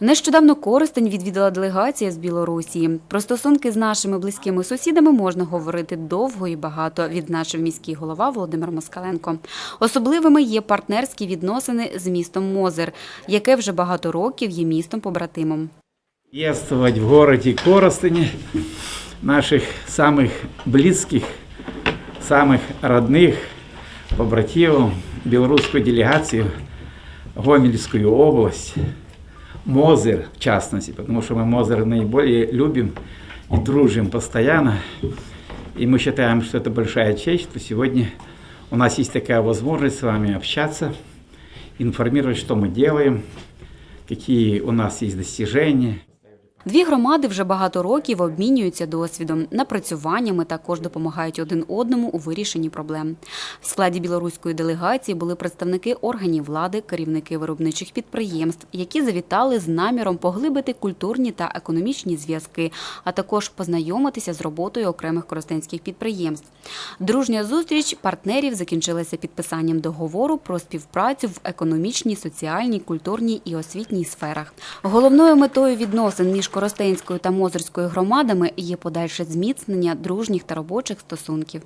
Нещодавно Коростень відвідала делегація з Білорусі. Про стосунки з нашими близькими сусідами можна говорити довго і багато, відзначив міський голова Володимир Москаленко. Особливими є партнерські відносини з містом Мозир, яке вже багато років є містом побратимом. Приветствовать в городе Коростыне наших самых близких, самых родных побратимов, белорусскую делегацию, Гомельскую область, Мозыр в частности, потому что мы Мозыр наиболее любим и дружим постоянно. И мы считаем, что это большая честь, что сегодня у нас есть такая возможность с вами общаться, информировать, что мы делаем, какие у нас есть достижения. Дві громади вже багато років обмінюються досвідом, напрацюваннями також допомагають один одному у вирішенні проблем. В складі білоруської делегації були представники органів влади, керівники виробничих підприємств, які завітали з наміром поглибити культурні та економічні зв'язки, а також познайомитися з роботою окремих коростенських підприємств. Дружня зустріч партнерів закінчилася підписанням договору про співпрацю в економічній, соціальній, культурній і освітній сферах. Головною метою відносин між Коростенською та Мозерською громадами є подальше зміцнення дружніх та робочих стосунків.